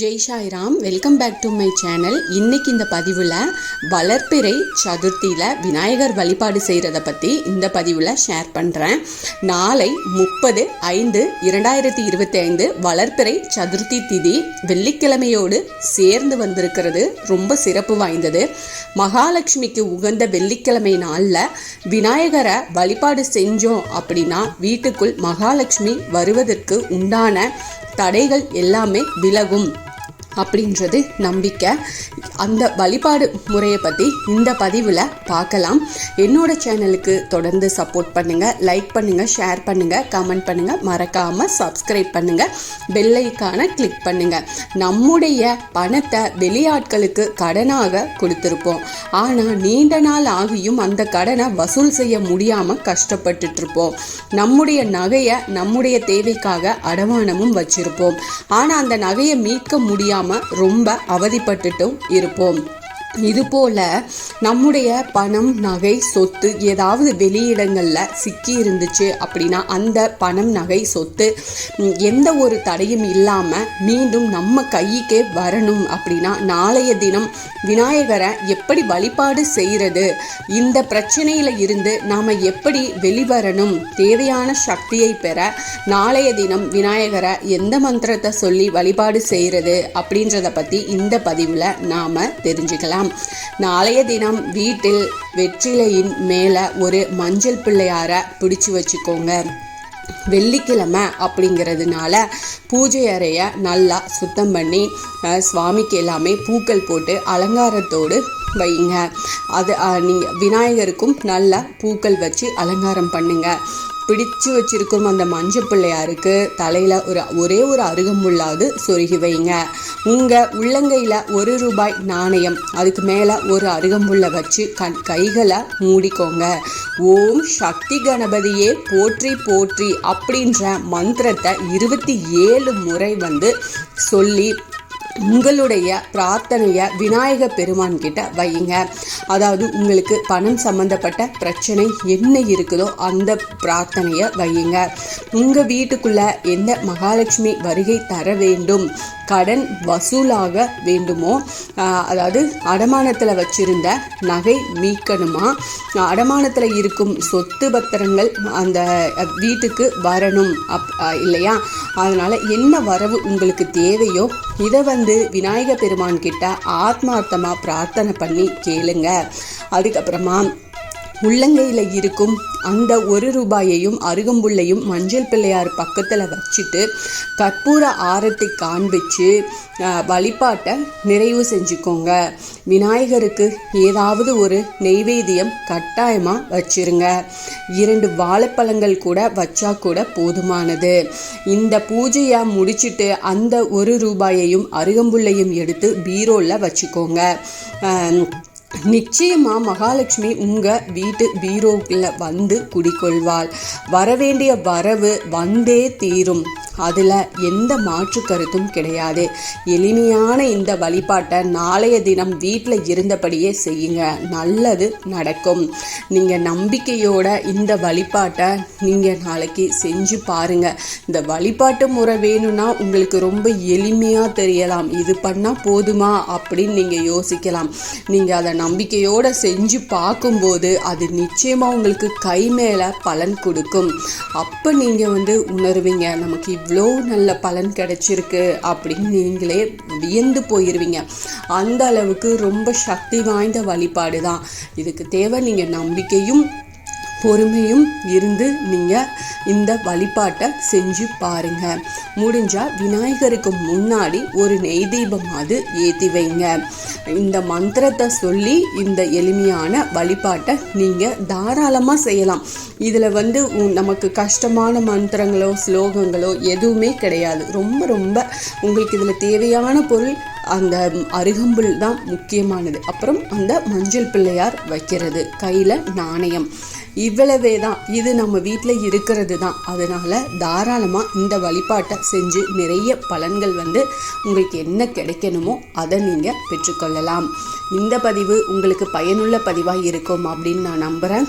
Jai Sairam welcome back to my channel. இன்னைக்கு இந்த பதிவில் வளர்ப்பிறை சதுர்த்தியில் விநாயகர் வழிபாடு செய்கிறத பற்றி இந்த பதிவில் ஷேர் பண்ணுறேன் நாளை முப்பது ஐந்து இரண்டாயிரத்தி இருபத்தி ஐந்து வளர்ப்பிறை சதுர்த்தி திதி வெள்ளிக்கிழமையோடு சேர்ந்து வந்திருக்கிறது. ரொம்ப சிறப்பு வாய்ந்தது. மகாலட்சுமிக்கு உகந்த வெள்ளிக்கிழமை நாளில் விநாயகரை வழிபாடு செஞ்சோம் அப்படின்னா வீட்டுக்குள் மகாலட்சுமி வருவதற்கு உண்டான தடைகள் எல்லாமே விலகும். அப்படின்றது நம்பிக்கை. அந்த வழிபாடு முறையை பற்றி இந்த பதிவில் பார்க்கலாம். என்னோட சேனலுக்கு தொடர்ந்து சப்போர்ட் பண்ணுங்கள் லைக் பண்ணுங்கள் ஷேர் பண்ணுங்கள் கமெண்ட் பண்ணுங்கள் மறக்காமல் சப்ஸ்கிரைப் பண்ணுங்கள் பெல்லைக்கான கிளிக் பண்ணுங்கள் நம்முடைய பணத்தை வெளியாட்களுக்கு கடனாக கொடுத்துருப்போம். ஆனால் நீண்ட நாள் ஆகியும் அந்த கடனை வசூல் செய்ய முடியாமல் கஷ்டப்பட்டுட்டு இருப்போம் நம்முடைய நகையை நம்முடைய தேவைக்காக அடமானமும் வச்சுருப்போம். ஆனால் அந்த நகையை மீட்க முடியாமல் ரொம்ப அவதிப்பட்டுட்டும் இருப்போம். இதுபோல் நம்முடைய பணம் நகை சொத்து ஏதாவது வெளியிடங்களில் சிக்கி இருந்துச்சு அப்படின்னா அந்த பணம் நகை சொத்து எந்த ஒரு தடையும் இல்லாமல் மீண்டும் நம்ம கைக்கே வரணும் அப்படின்னா நாளைய தினம் விநாயகரை எப்படி வழிபாடு செய்கிறது இந்த பிரச்சனையில் இருந்து நாம் எப்படி வெளிவரணும் தேவையான சக்தியை பெற நாளைய தினம் விநாயகரை எந்த மந்திரத்தை சொல்லி வழிபாடு செய்கிறது அப்படின்றத பற்றி இந்த பதிவில் நாம் தெரிஞ்சுக்கலாம். நாளைய தினம் வீட்டில் வெற்றிலையின் மேலே ஒரு மஞ்சள் பிள்ளையாரை பிடிச்சு வச்சுக்கோங்க. வெள்ளிக்கிழமை அப்படிங்கிறதுனால பூஜை அறையை நல்லா சுத்தம் பண்ணி சுவாமிக்கு எல்லாமே பூக்கள் போட்டு அலங்காரத்தோடு வைங்க. அது நீங்கள் விநாயகருக்கும் நல்லா பூக்கள் வச்சு அலங்காரம் பண்ணுங்கள் பிடிச்சு வச்சிருக்கும் அந்த மஞ்சள் பிள்ளையாருக்கு தலையில் ஒரு ஒரே ஒரு அருகம்புள்ளாவது சொருகி வைங்க. உங்கள் உள்ளங்கையில் ஒரு ரூபாய் நாணயம் அதுக்கு மேலே ஒரு அருகம்புல்லை வச்சு கண் கைகளை மூடிக்கோங்க. ஓம் சக்தி கணபதியே போற்றி போற்றி அப்படின்ற மந்திரத்தை இருபத்தி ஏழு முறை வந்து சொல்லி உங்களுடைய பிரார்த்தனையை விநாயக பெருமான் கிட்ட வையுங்க. அதாவது உங்களுக்கு பணம் சம்பந்தப்பட்ட பிரச்சனை என்ன இருக்குதோ அந்த பிரார்த்தனையை வையுங்க. உங்கள் வீட்டுக்குள்ள எந்த மகாலட்சுமி வருகை தர வேண்டும்? கடன் வசூலாக வேண்டுமோ அதாவது அடமானத்தில் வச்சிருந்த நகை மீட்கணுமா? அடமானத்தில் இருக்கும் சொத்து பத்திரங்கள் அந்த வீட்டுக்கு வரணும் அப் இல்லையா? அதனால் என்ன வரவு உங்களுக்கு தேவையோ இதை வந்து விநாயக பெருமான் கிட்ட ஆத்மார்த்தமாக பிரார்த்தனை பண்ணி கேளுங்க. அதுக்கப்புறமா உள்ளங்கையில் இருக்கும் அந்த ஒரு ரூபாயையும் அருகம்புள்ளையும் மஞ்சள் பிள்ளையார் பக்கத்தில் வச்சுட்டு கற்பூர ஆரத்தை காண்பிச்சு வழிபாட்டை நிறைவு செஞ்சுக்கோங்க. விநாயகருக்கு ஏதாவது ஒரு நெய்வேத்தியம் கட்டாயமாக வச்சிருங்க. இரண்டு வாழைப்பழங்கள் கூட வச்சா கூட போதுமானது. இந்த பூஜையை முடிச்சிட்டு அந்த ஒரு ரூபாயையும் அருகம்புள்ளையும் எடுத்து பீரோவில் வச்சுக்கோங்க. நிச்சயமாக நிச்சயமா மகாலட்சுமி உங்கள் வீட்டு பீரோக்குள்ளே வந்து குடிக்கொள்வாள் வரவேண்டிய வரவு வந்தே தீரும். அதில் எந்த மாற்று கருத்தும் கிடையாது. எளிமையான இந்த வழிபாட்டை நாளைய தினம் வீட்டில் இருந்தபடியே செய்யுங்க. நல்லது நடக்கும். நீங்கள் நம்பிக்கையோட இந்த வழிபாட்டை நீங்கள் நாளைக்கு செஞ்சு பாருங்க. இந்த வழிபாட்டு முறை வேணும்னா உங்களுக்கு ரொம்ப எளிமையாக தெரியலாம். இது பண்ணால் போதுமா அப்படின்னு நீங்கள் யோசிக்கலாம். நீங்கள் அதை நம்பிக்கையோடு செஞ்சு பார்க்கும்போது அது நிச்சயமாக உங்களுக்கு கை மேலே பலன் கொடுக்கும். அப்போ நீங்கள் வந்து உணர்வீங்க. நமக்கு இவ்வளோ நல்ல பலன் கிடைச்சிருக்கு அப்படின்னு நீங்களே வியந்து போயிடுவீங்க அந்த அளவுக்கு ரொம்ப சக்தி வாய்ந்த வழிபாடு தான் இதுக்கு தேவை நீங்கள் நம்பிக்கையும் பொறுமையும் இருந்து நீங்கள் இந்த வழிபாட்டை செஞ்சு பாருங்கள் முடிஞ்சால் விநாயகருக்கு முன்னாடி ஒரு நெய் தீபமாவது ஏற்றி வைங்க. இந்த மந்திரத்தை சொல்லி இந்த எளிமையான வழிபாட்டை நீங்கள் தாராளமாக செய்யலாம். இதில் வந்து உ- நமக்கு கஷ்டமான மந்திரங்களோ ஸ்லோகங்களோ எதுவுமே கிடையாது. ரொம்ப ரொம்ப உங்களுக்கு இதில் தேவையான பொருள் அந்த அருகம்புல் தான் முக்கியமானது. அப்புறம் அந்த மஞ்சள் பிள்ளையார் வைக்கிறது. கையில் நாணயம். இவ்வளவே தான் இது நம்ம வீட்டில் இருக்கிறது தான் அதனால் தாராளமாக இந்த வழிபாட்டை செஞ்சு நிறைய பலன்கள் வந்து உங்களுக்கு என்ன கிடைக்கணுமோ அதை நீங்கள் பெற்றுக்கொள்ளலாம். இந்த பதிவு உங்களுக்கு பயனுள்ள பதிவாக இருக்கும் அப்படின்னு நான் நம்புகிறேன்